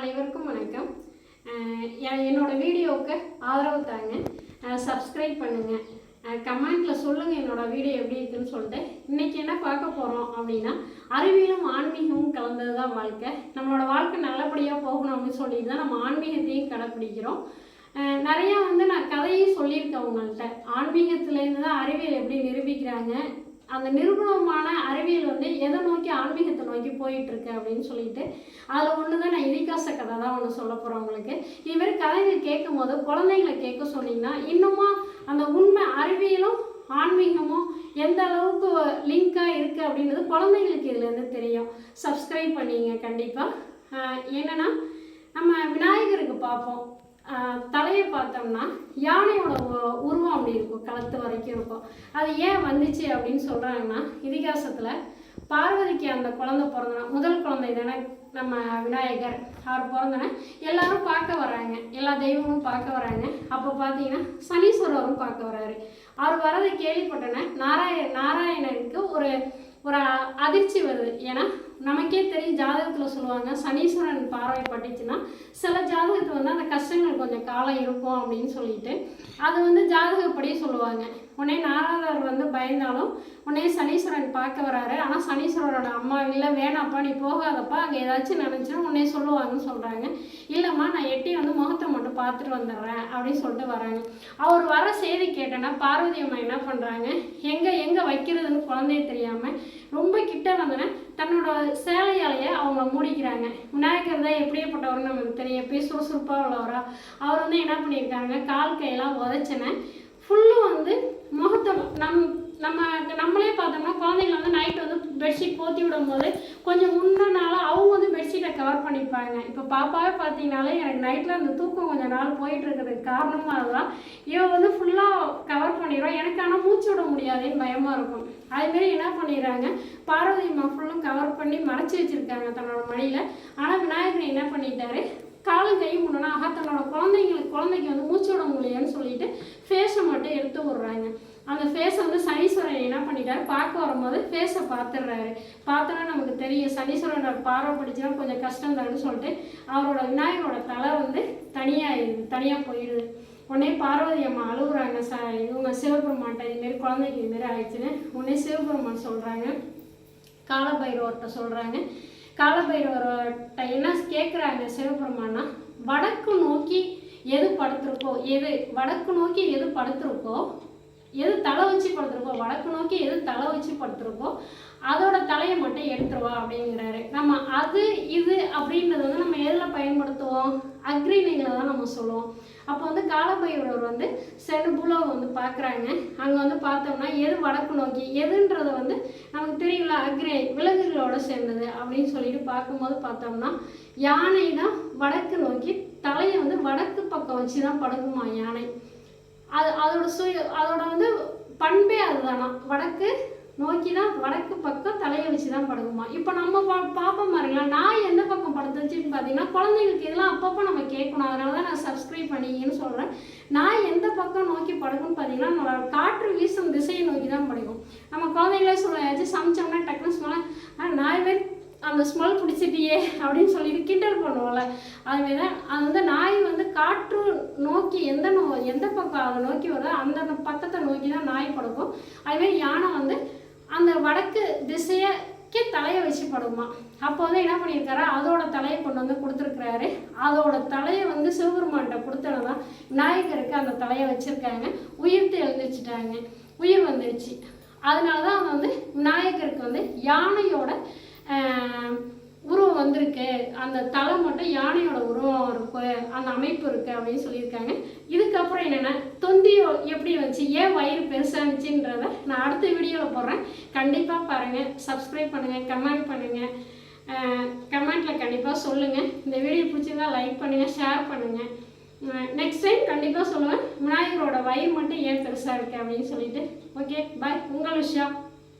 அனைவருக்கும் வணக்கம். என்னோட வீடியோவுக்கு ஆதரவு தாங்க. சப்ஸ்கிரைப் பண்ணுங்கள் கமெண்ட்ல சொல்லுங்கள் என்னோட வீடியோ எப்படி இருக்குன்னு சொல்லிட்டு. இன்னைக்கு என்ன பார்க்க போகிறோம் அப்படின்னா அறிவியலும் ஆன்மீகமும் கலந்தது தான் வாழ்க்கை. நம்மளோட வாழ்க்கை நல்லபடியாக போகணும் அப்படின்னு சொல்லிட்டு தான் நம்ம ஆன்மீகத்தையும் கடைப்பிடிக்கிறோம். நிறையா வந்து நான் கதையும் சொல்லியிருக்கேன் உங்கள்கிட்ட ஆன்மீகத்துலேருந்து தான் அறிவியல் எப்படி நிரூபிக்கிறாங்க அந்த நிரூபணமான அறிவியல் ஆன்மீகத்தை நோக்கி போயிட்டு இருக்கு அப்படின்னு சொல்லிட்டு அதில் ஒன்று தான் நான் இதிகாச கதை தான் ஒன்று சொல்ல போகிறேன் உங்களுக்கு. இது மாதிரி கதைகள் கேட்கும் போது குழந்தைங்களை கேட்க சொன்னீங்கன்னா இன்னுமா அந்த உண்மை அறிவியலும் ஆன்மீகமும் எந்த அளவுக்கு லிங்காக இருக்குது அப்படின்றது குழந்தைங்களுக்கு இதுலேருந்து தெரியும். சப்ஸ்கிரைப் பண்ணிங்க கண்டிப்பாக என்னென்னா நம்ம விநாயகருக்கு பார்ப்போம். ஆஹ் தலையை பார்த்தோம்னா யானையோட உருவம் அப்படி இருக்கும். கழுத்து வரைக்கும் இருக்கும். அது ஏன் வந்துச்சு அப்படின்னு சொல்கிறாங்கன்னா இதிகாசத்தில் பார்வதிக்கு அந்த குழந்தை பிறந்தனா முதல் குழந்தை தானே நம்ம விநாயகர். அவர் பிறந்தன எல்லாரும் பார்க்க வராங்க எல்லா தெய்வமும் பார்க்க வராங்க அப்போ பார்த்தீங்கன்னா சனீஸ்வரரும் பார்க்க வராரு அவர் வரதை கேள்விப்பட்டன நாராய நாராயணனுக்கு ஒரு ஒரு அதிர்ச்சி வருது. ஏன்னா நமக்கே தெரியும் ஜாதகத்தில் சொல்லுவாங்க சனீஸ்வரன் பார்வை பட்டுச்சுன்னா சில ஜாதகத்துக்கு வந்து அந்த கஷ்டங்கள் கொஞ்சம் காலம் இருக்கும் அப்படின்னு சொல்லிட்டு அது வந்து ஜாதகப்படியே சொல்லுவாங்க. உடனே நாரதர் வந்து பயந்தாலும் உடனே சனீஸ்வரன் பார்க்க வராரு. ஆனால் சனீஸ்வரனோட அம்மா இல்லை வேணாப்பா நீ போகாதப்பா அங்கே ஏதாச்சும் நினச்சினா உடனே சொல்லுவாங்கன்னு சொல்கிறாங்க இல்லைம்மா நான் எட்டி வந்து முகத்தை மட்டும் பார்த்துட்டு வந்துடுறேன் அப்படின்னு சொல்லிட்டு வராங்க. அவர் வர செய்தி கேட்டேன்னா பார்வதி அம்மா என்ன பண்ணுறாங்க எங்கே எங்கே வைக்கிறதுன்னு குழந்தைய தெரியாமல் ரொம்ப கிட்ட வந்தோன்னே தன்னோட சேலையாலேயே அவங்க மூடிக்கிறாங்க. விநாயகர் தான் எப்படியேப்பட்டவர் நமக்கு தெரியும். எப்படி சுறுசுறுப்பாக உள்ளவரா. அவர் வந்து என்ன பண்ணியிருக்காங்க கால் கையெல்லாம் உதச்சினேன் ஃபுல்லும் வந்து முகத்தை நம் நம்ம நம்மளே பார்த்தோம்னா குழந்தைங்கள வந்து நைட் வந்து பெட்ஷீட் போத்தி விடும் போது கொஞ்சம் முன்னனால அவங்க வந்து பெட்ஷீட்டை கவர் பண்ணிப்பாங்க. இப்போ பாப்பாவே பார்த்தீங்கனாலே எனக்கு நைட்டில் அந்த தூக்கம் கொஞ்சம் நாள் போயிட்டு இருக்கிறதுக்கு காரணமாக அதுதான் இவன் வந்து ஃபுல்லாக கவர் பண்ணிடுவான் எனக்கு ஆனால் மூச்சு விட முடியாதுன்னு பயமாக இருக்கும். அதுமாரி என்ன பண்ணிடுறாங்க? பார்வதி அம்மா ஃபுல்லும் கவர் பண்ணி மறைச்சி வச்சுருக்காங்க தன்னோட மடியில். ஆனால் விநாயகர் என்ன பண்ணிட்டாரு? காலும் கையும் முன்னா ஆகா தன்னோட குழந்தைங்களுக்கு குழந்தைக்கு வந்து மூச்சு விட முடியலன்னு சொல்லிட்டு ஃபேஸை மட்டும் எடுத்து விடுறாங்க. அந்த ஃபேஸை வந்து சனீஸ்வரன் என்ன பண்ணிட்டாரு? பார்க்க வரும்போது ஃபேஸை பார்த்துடுறாரு. பார்த்தோன்னா நமக்கு தெரியும். சனீஸ்வரனோட பார்வை பிடிச்சினா கொஞ்சம் கஷ்டம் தான்னு சொல்லிட்டு அவரோட விநாயகரோட தலை வந்து தனியாக தனியாக போயிடுது. உடனே பார்வதி அம்மா அழுகுறாங்க ச இவங்க சிவபெருமான்ட்ட இதுமாரி குழந்தைக்கு இதுமாரி ஆயிடுச்சுன்னு. உடனே சிவபெருமான் சொல்கிறாங்க காலபைரவர்கிட்ட சொல்கிறாங்க காலபைரவர்கிட்ட என்ன கேட்குறாங்க சிவபெருமானா வடக்கு நோக்கி எது படுத்திருக்கோ எது வடக்கு நோக்கி எது படுத்திருக்கோ எது தலை வச்சு படுத்துருக்கோ வடக்கு நோக்கி எது தலை வச்சு படுத்துருக்கோ அதோட தலையை மட்டும் எடுத்துருவா அப்படிங்கிறாரு. நம்ம அது இது அப்படின்றது வந்து நம்ம எதில் பயன்படுத்துவோம்? அக்ரிணிகளை தான் நம்ம சொல்லுவோம். அப்போ வந்து காலபைரவர் வந்து செடு வந்து பார்க்குறாங்க. அங்கே வந்து பார்த்தோம்னா எது வடக்கு நோக்கி எதுன்றது வந்து நமக்கு தெரியல அக்ரி விலங்குகளோட சேர்ந்தது அப்படின்னு சொல்லிட்டு பார்க்கும்போது பார்த்தோம்னா யானை தான் வடக்கு நோக்கி தலையை வந்து வடக்கு பக்கம் வச்சு தான் படுக்குமா யானை. அது அதோட சுய அதோட வந்து பண்பே அதுதானா? வடக்கு நோக்கி தான் வடக்கு பக்கம் தலையை வச்சு தான் படுக்குமா? இப்போ நம்ம பா பார்ப்போம் பாருங்களா நான் எந்த பக்கம் படுத்துச்சுன்னு பார்த்தீங்கன்னா குழந்தைங்களுக்கு இதெல்லாம் அப்பப்போ நம்ம கேட்கணும். அதனால தான் நான் சப்ஸ்கிரைப் பண்ணிங்கன்னு சொல்கிறேன் நான் எந்த பக்கம் நோக்கி படுக்கும்னு பார்த்தீங்கன்னா நம்மளோட காற்று வீசும் திசையை நோக்கி தான் படுக்கும். நம்ம குழந்தைங்களே சொல்ல ஏதாச்சும் சமைச்சோம்னா டக்குனு சொன்னால் நான் பேர் அந்த ஸ்மெல் பிடிச்சிட்டியே அப்படின்னு சொல்லிட்டு கிண்டல் பண்ணுவோம்ல. அதுமாரி தான் அது வந்து நாய் வந்து காற்று நோக்கி எந்த நோ எந்த பக்கம் அதை நோக்கி வருதோ அந்த பக்கத்தை நோக்கி தான் நாய் படுக்கும். அதுமாரி யானை வந்து அந்த வடக்கு திசையக்கு தலையை வச்சு படுமா. அப்போ வந்து என்ன பண்ணியிருக்காரு? அதோட தலையை கொண்டு வந்து கொடுத்துருக்குறாரு. அதோட தலையை வந்து சிவபெருமான்கிட்ட கொடுத்தனதான் விநாயகருக்கு அந்த தலையை வச்சுருக்காங்க. உயிர்த்து எழுந்திரிச்சிட்டாங்க. உயிர் வந்துருச்சு. அதனால தான் அது வந்து விநாயகருக்கு வந்து யானையோட அந்த தலை மட்டும் யானையோட உருவம் இருக்கு அந்த அமைப்பு இருக்கு அப்படின்னு சொல்லியிருக்காங்க. இதுக்கப்புறம் என்னென்னா தொந்தியோ எப்படி வச்சு ஏன் வயிறு பெருசானுச்சுன்றத நான் அடுத்த வீடியோவில் போடுறேன். கண்டிப்பாக பாருங்கள் சப்ஸ்கிரைப் பண்ணுங்கள் கமெண்ட் பண்ணுங்கள் கமெண்ட்டில் கண்டிப்பாக சொல்லுங்கள் இந்த வீடியோ பிடிச்சிருந்தா லைக் பண்ணுங்கள் ஷேர் பண்ணுங்கள் நெக்ஸ்ட் டைம் கண்டிப்பாக சொல்லுவேன். விநாயகரோட வயிறு மட்டும் ஏன் பெருசாக இருக்குது அப்படின்னு சொல்லிட்டு. ஓகே பாய் உங்கள் விஷயம்